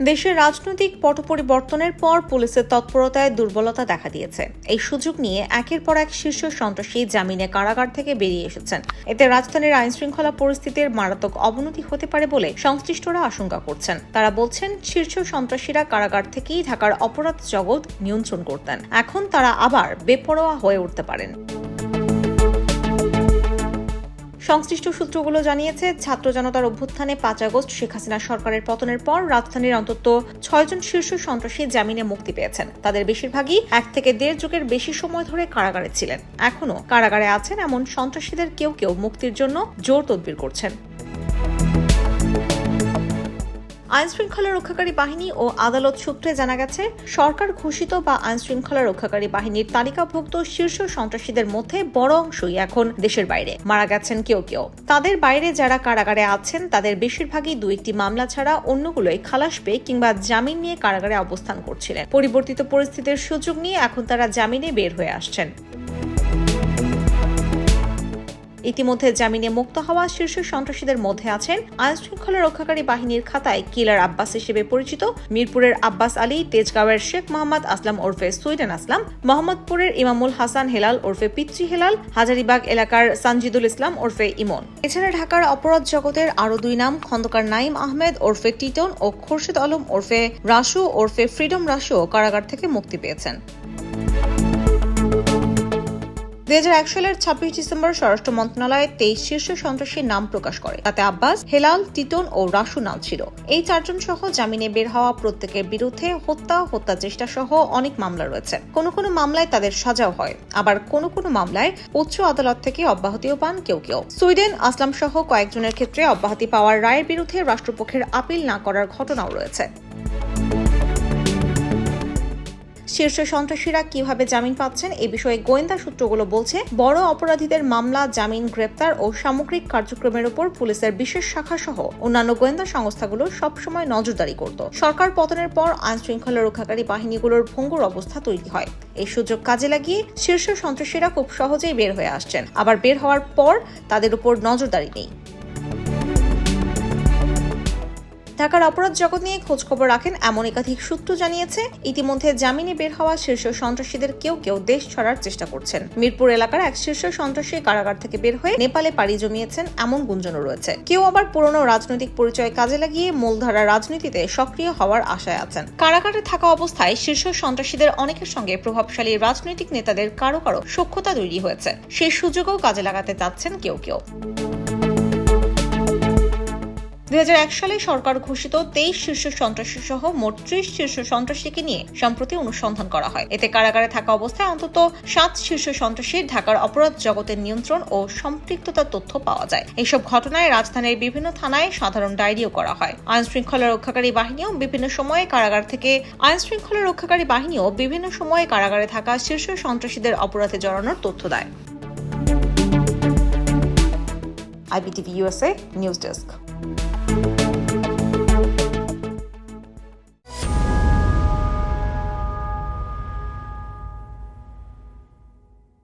দেশের রাজনৈতিক পট পরিবর্তনের পর পুলিশের তৎপরতায় দুর্বলতা দেখা দিয়েছে। এই সুযোগ নিয়ে একের পর এক শীর্ষ সন্ত্রাসী জামিনে কারাগার থেকে বেরিয়ে এসেছেন। এতে রাজধানীর আইন শৃঙ্খলা পরিস্থিতির মারাত্মক অবনতি হতে পারে বলে সংশ্লিষ্টরা আশঙ্কা করছেন। তারা বলছেন, শীর্ষ সন্ত্রাসীরা কারাগার থেকেই ঢাকার অপরাধ জগৎ নিয়ন্ত্রণ করতেন। এখন তারা আবার বেপরোয়া হয়ে উঠতে পারেন। সংশ্লিষ্ট সূত্রগুলো জানিয়েছে, ছাত্র জনতার অভ্যুত্থানে পাঁচ আগস্ট শেখ হাসিনা সরকারের পতনের পর রাজধানীর অন্তত ছয়জন শীর্ষ সন্ত্রাসী জামিনে মুক্তি পেয়েছেন। তাদের বেশিরভাগই এক থেকে দেড় যুগের বেশি সময় ধরে কারাগারে ছিলেন। এখনও কারাগারে আছেন এমন সন্ত্রাসীদের কেউ কেউ মুক্তির জন্য জোর তদবির করছেন। আইন শৃঙ্খলা রক্ষাকারী বাহিনী ও আদালত সূত্রে জানা গেছে, সরকার ঘোষিত বা আইন শৃঙ্খলা রক্ষাকারী বাহিনীর তালিকাভুক্ত শীর্ষ সন্ত্রাসীদের মধ্যে বড় অংশই এখন দেশের বাইরে। মারা গেছেন কেউ কেউ। তাদের বাইরে যারা কারাগারে আছেন, তাদের বেশিরভাগই দু একটি মামলা ছাড়া অন্যগুলোই খালাস পেয়ে কিংবা জামিন নিয়ে কারাগারে অবস্থান করছিলেন। পরিবর্তিত পরিস্থিতির সুযোগ নিয়ে এখন তারা জামিনে বের হয়ে আসছেন। ইতিমধ্যে জামিনে মুক্ত হওয়া শীর্ষ সন্ত্রাসীদের মধ্যে আছেন আইন শৃঙ্খলা রক্ষাকারী বাহিনীর খাতায় কিলার আব্বাস হিসেবে পরিচিত। মিরপুরের আব্বাস আলী, তেজগাঁওয়ের শেখ মোহাম্মদ আসলাম ওরফে সুইডেন আসলাম, মোহাম্মদপুরের ইমামুল হাসান হেলাল ওরফে পিচ্চি হেলাল, হাজারিবাগ এলাকার সানজিদুল ইসলাম ওরফে ইমন। এছাড়া ঢাকার অপরাধ জগতের আরও দুই নাম খন্দকার নাইম আহমেদ ওরফে টিটন ও খোরশেদ আলম ওরফে রাসু ওরফে ফ্রিডম রাসুও কারাগার থেকে মুক্তি পেয়েছেন। দুই হাজার এক সালের ছাব্বিশ ডিসেম্বর স্বরাষ্ট্র মন্ত্রণালয় তেইশ শীর্ষ সন্ত্রাসীর নাম প্রকাশ করে। তাতে আব্বাস, হেলাল টিটন ও রাসু নাম ছিল। এই চারজন সহ জামিনে বের হওয়া প্রত্যেকের বিরুদ্ধে হত্যা হত্যা চেষ্টা সহ অনেক মামলা রয়েছে। কোনো কোনো মামলায় তাদের সাজাও হয়। আবার কোনো কোনো মামলায় উচ্চ আদালত থেকে অব্যাহতিও পান কেউ কেউ। সুইডেন আসলাম সহ কয়েকজনের ক্ষেত্রে অব্যাহতি পাওয়ার রায়ের বিরুদ্ধে রাষ্ট্রপক্ষের আপিল না করার ঘটনাও রয়েছে। শীর্ষ সন্ত্রাসীরা কীভাবে জামিন পাচ্ছেন এ বিষয়ে গোয়েন্দা সূত্রগুলো বলছে, বড় অপরাধীদের মামলা, জামিন, গ্রেপ্তার ও সামগ্রিক কার্যক্রমের উপর পুলিশের বিশেষ শাখা সহ অন্যান্য গোয়েন্দা সংস্থাগুলো সবসময় নজরদারি করত। সরকার পতনের পর আইন শৃঙ্খলা রক্ষাকারী বাহিনীগুলোর ভঙ্গুর অবস্থা তৈরি হয়। এই সুযোগ কাজে লাগিয়ে শীর্ষ সন্ত্রাসীরা খুব সহজেই বের হয়ে আসছেন। আবার বের হওয়ার পর তাদের উপর নজরদারি নেই। ঢাকার অপরাধ জগৎ নিয়ে খোঁজখবর রাখেন এমন একাধিক সূত্র জানিয়েছে। ইতিমধ্যে জামিনে বের হওয়া শীর্ষ সন্ত্রাসীদের কেউ কেউ দেশ ছড়ার চেষ্টা করছেন। মিরপুর এলাকার এক শীর্ষ সন্ত্রাসী কারাগার থেকে বের হয়ে নেপালে পাড়ি জমিয়েছেন এমন গুঞ্জনও রয়েছে। কেউ আবার পুরনো রাজনৈতিক পরিচয় কাজে লাগিয়ে মূলধারা রাজনীতিতে সক্রিয় হওয়ার আশায় আছেন। কারাগারে থাকা অবস্থায় শীর্ষ সন্ত্রাসীদের অনেকের সঙ্গে প্রভাবশালী রাজনৈতিক নেতাদের কারও কারও সক্ষতা তৈরি হয়েছে। সেই সুযোগও কাজে লাগাতে চাচ্ছেন কেউ কেউ। দুই হাজার এক সালে সরকার ঘোষিত তেইশ শীর্ষ সন্ত্রাসী সহ মোট ত্রিশ শীর্ষ সন্ত্রাসীকে নিয়ে সম্প্রতি অনুসন্ধান করা হয়। এতে কারাগারে থাকা অবস্থায় অন্তত সাত শীর্ষ সন্ত্রাসীর ঢাকার অপরাধ জগতের নিয়ন্ত্রণ ও সম্পৃক্ততার তথ্য পাওয়া যায়। এইসব ঘটনায় রাজধানীর বিভিন্ন থানায় সাধারণ ডায়েরিও করা হয়। আইন শৃঙ্খলা রক্ষাকারী বাহিনীও বিভিন্ন সময়ে কারাগার থেকে আইন শৃঙ্খলা রক্ষাকারী বাহিনীও বিভিন্ন সময়ে কারাগারে থাকা শীর্ষ সন্ত্রাসীদের অপরাধে জড়ানোর তথ্য দেয়। IBTV USA news desk